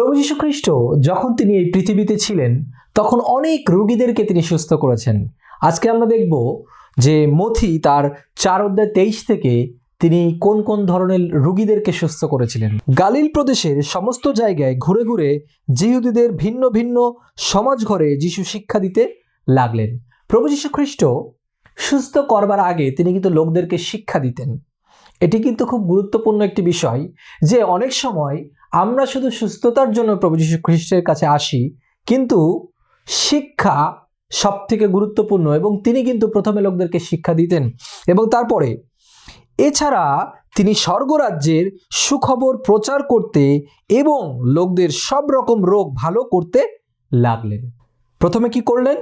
প্রভু যীশু খ্রিস্ট যখন তিনি এই পৃথিবীতে ছিলেন, তখন অনেক রোগীদেরকে তিনি সুস্থ করেছেন। আজকে আমরা দেখব যে মথি তার চার অধ্যায় তেইশ থেকে তিনি কোন কোন ধরনের রুগীদেরকে সুস্থ করেছিলেন। গালিল প্রদেশের সমস্ত জায়গায় ঘুরে ঘুরে জিহুদীদের ভিন্ন ভিন্ন সমাজ ঘরে যিশু শিক্ষা দিতে লাগলেন। প্রভু যীশু খ্রিস্ট সুস্থ করবার আগে তিনি কিন্তু লোকদেরকে শিক্ষা দিতেন। এটি কিন্তু খুব গুরুত্বপূর্ণ একটি বিষয় যে অনেক সময় আমরা শুধু সুস্থতার জন্য প্রভু যীশু খ্রিস্টের কাছে আসি, কিন্তু শিক্ষা সব থেকে গুরুত্বপূর্ণ এবং তিনি কিন্তু প্রথমে লোকদেরকে শিক্ষা দিতেন। এবং তারপরে, এছাড়া তিনি স্বর্গরাজ্যের সুখবর প্রচার করতে এবং লোকদের সব রকম রোগ ভালো করতে লাগলেন। প্রথমে কি করলেন?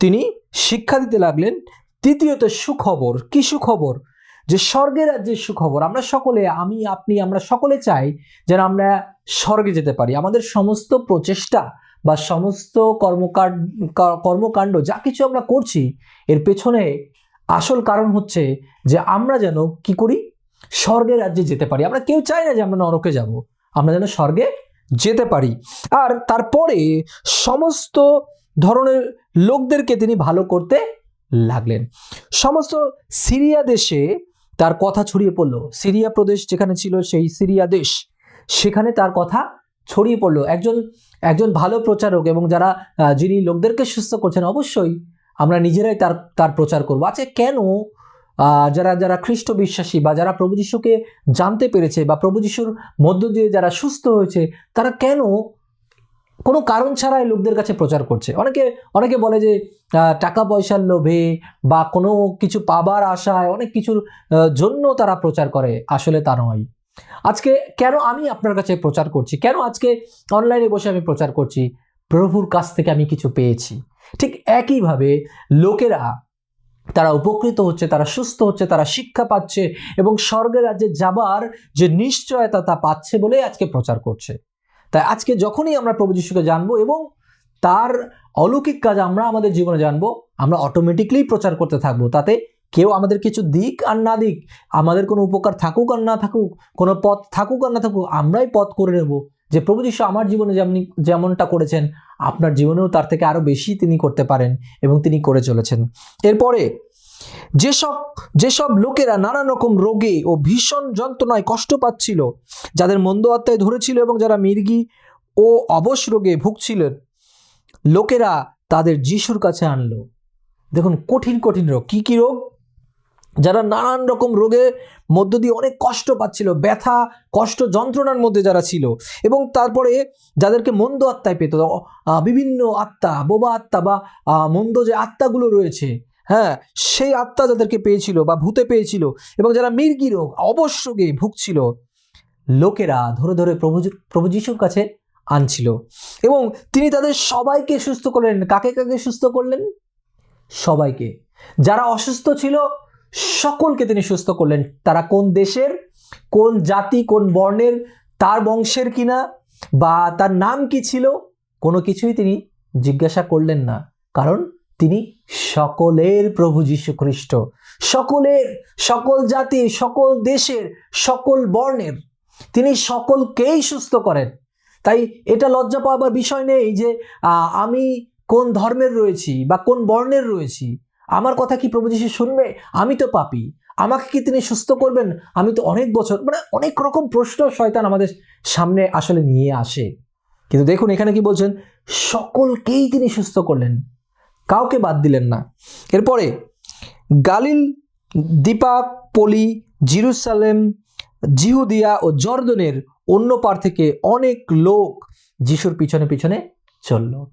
তিনি শিক্ষা দিতে লাগলেন। তৃতীয়ত সুখবর, কি সুখবর? যে স্বর্গের রাজ্যের সুখবর। আমরা সকলে, আমি, আপনি, আমরা সকলে চাই যেন আমরা স্বর্গে যেতে পারি। আমাদের সমস্ত প্রচেষ্টা বা সমস্ত কর্মকাণ্ড কর্মকাণ্ড যা কিছু আমরা করছি, এর পেছনে আসল কারণ হচ্ছে যে আমরা যেন কি করি? স্বর্গের রাজ্যে যেতে পারি। আমরা কেউ চাই না যে আমরা নরকে যাব। আমরা যেন স্বর্গে যেতে পারি। আর তারপরে সমস্ত ধরনের লোকদেরকে তিনি ভালো করতে লাগলেন। সমস্ত সিরিয়া দেশে তার কথা ছড়িয়ে পড়ল। সিরিয়া প্রদেশ যেখানে ছিল, সেই সিরিয়া দেশ সেখানে তার কথা ছড়িয়ে পড়ল। একজন একজন ভালো প্রচারক এবং যারা যিনি লোকদেরকে সুস্থ করছেন, অবশ্যই আমরা নিজেরাই তার তার প্রচার করব। আচ্ছা কেন যারা যারা খ্রিস্ট বিশ্বাসী বা যারা প্রভু যিশুকে জানতে পেরেছে বা প্রভু যিশুর মধ্য দিয়ে যারা সুস্থ হয়েছে, তারা কেন কোনো কারণ ছাড়াই লোকদের কাছে প্রচার করছে? অনেকে অনেকে বলে যে টাকা পয়সার লোভে বা কোনো কিছু পাবার আশায় অনেক কিছুর জন্য তারা প্রচার করে। আসলে তা নয়। আজকে কেন আমি আপনার কাছে প্রচার করছি? কেন আজকে অনলাইনে বসে আমি প্রচার করছি? প্রভুর কাছ থেকে আমি কিছু পেয়েছি। ঠিক একইভাবে লোকেরা তারা উপকৃত হচ্ছে, তারা সুস্থ হচ্ছে, তারা শিক্ষা পাচ্ছে এবং স্বর্গের রাজ্যে যাবার যে নিশ্চয়তা তা পাচ্ছে বলেই আজকে প্রচার করছে। তাই আজকে যখনই আমরা প্রভু যিশুকে জানব এবং তার অলৌকিক কাজ আমরা আমাদের জীবনে জানব, আমরা অটোমেটিকলি প্রচার করতে থাকব। তাতে কেউ আমাদের কিছু দিক আর না দিক, আমাদের কোনো উপকার থাকুক আর না থাকুক, কোনো পথ থাকুক আর না থাকুক, আমরাই পথ করে নেব। যে প্রভু যিশু আমার জীবনে যেমনি, যেমনটা করেছেন, আপনার জীবনেও তার থেকে আরও বেশি তিনি করতে পারেন এবং তিনি করে চলেছেন। এরপরে, যেসব যেসব লোকেরা নানান রকম রোগে ও ভীষণ যন্ত্রণায় কষ্ট পাচ্ছিল, যাদের মন্দ আত্মায় ধরেছিল এবং যারা মির্গি ও অবশ রোগে ভুগছিলেন, লোকেরা তাদের যিশুর কাছে আনলো। দেখুন, কঠিন কঠিন রোগ। কি কি রোগ? যারা নানান রকম রোগের মধ্য দিয়ে অনেক কষ্ট পাচ্ছিল, ব্যথা, কষ্ট যন্ত্রণার মধ্যে যারা ছিল এবং তারপরে যাদেরকে মন্দ আত্মায় পেত বিভিন্ন আত্মা, বোবা আত্মা বা মন্দ যে আত্মাগুলো রয়েছে হ্যাঁ সেই আত্মা যাদেরকে পেয়েছিল বা ভূতে পেয়েছিল এবং যারা মির্গি রোগ অবশ রোগে ভুগছিল, লোকেরা ধরে ধরে প্রভু প্রভু যিশুর কাছে আনছিল এবং তিনি তাদের সবাইকে সুস্থ করলেন। কাকে কাকে সুস্থ করলেন? সবাইকে। যারা অসুস্থ ছিল সকলকে তিনি সুস্থ করলেন। তারা কোন দেশের, কোন জাতি, কোন বর্ণের, তার বংশের কিনা, বা তার নাম কি ছিল, কোনো কিছুই তিনি জিজ্ঞাসা করলেন না। কারণ তিনি সকলের প্রভু যীশু খ্রিস্ট। সকলের, সকল জাতির, সকল দেশের, সকল বর্ণের তিনি সকলকেই সুস্থ করেন। তাই এটা লজ্জা পাওয়ার বিষয় নেই যে আমি কোন ধর্মের রয়েছি বা কোন বর্ণের রয়েছি। আমার কথা কি প্রভু যীশু শুনবে? আমি তো পাপি। আমাকে কি তিনি সুস্থ করবেন? আমি তো অনেক বছর মানে অনেক রকম প্রশ্ন শয়তান আমাদের সামনে আসলে নিয়ে আসে। কিন্তু দেখুন, এখানে কি বলছেন? সকলকেই তিনি সুস্থ করলেন। কাউকে বাদ দিলেন না। এরপরে, গালিল, দীপাক, পলি, জিরুসালেম, জিহুদিয়া ও জর্দনের অন্য পার থেকে অনেক লোক যিশুর পিছনে পিছনে চলল।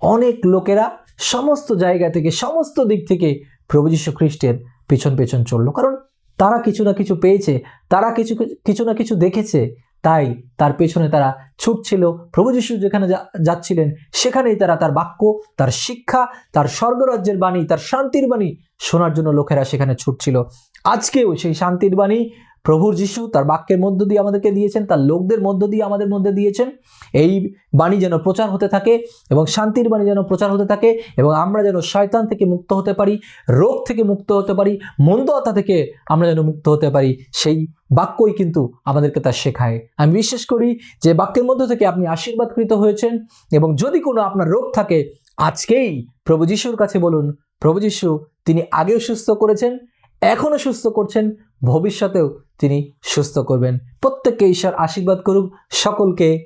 অনেক লোকেরা সমস্ত জায়গা থেকে, সমস্ত দিক থেকে প্রভু যীশু খ্রিস্টের পেছন পেছন চলল। কারণ তারা কিছু না কিছু পেয়েছে, তারা কিছু কিছু না কিছু দেখেছে, তাই তার পেছনে তারা ছুটছিল। প্রভু যীশু যেখানে যাচ্ছিলেন, সেখানেই তারা তার বাক্য, তার শিক্ষা, তার স্বর্গরাজ্যের বাণী, তার শান্তির বাণী শোনার জন্য লোকেরা সেখানে ছুটছিল। আজকেও সেই শান্তির বাণী প্রভুর যিশু তার বাক্যের মধ্য দিয়ে আমাদেরকে দিয়েছেন, তার লোকদের মধ্য দিয়ে আমাদের মধ্যে দিয়েছেন। এই বাণী যেন প্রচার হতে থাকে এবং শান্তির বাণী যেন প্রচার হতে থাকে এবং আমরা যেন শয়তান থেকে মুক্ত হতে পারি, রোগ থেকে মুক্ত হতে পারি, মন্দতা থেকে আমরা যেন মুক্ত হতে পারি, সেই বাক্যই কিন্তু আমাদেরকে তা শেখায়। আমি বিশ্বাস করি যে বাক্যের মধ্য থেকে আপনি আশীর্বাদকৃত হয়েছেন এবং যদি কোনো আপনার রোগ থাকে, আজকেই প্রভু যিশুর কাছে বলুন, প্রভু যিশু, তিনি আগেও সুস্থ করেছেন এখনও সুস্থ করছেন ভবিষ্যতেও তিনি সুস্থ করবেন। প্রত্যেককে ঈশ্বর আশীর্বাদ করুক। সকলকে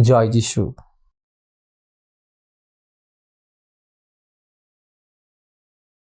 জয় যিশু।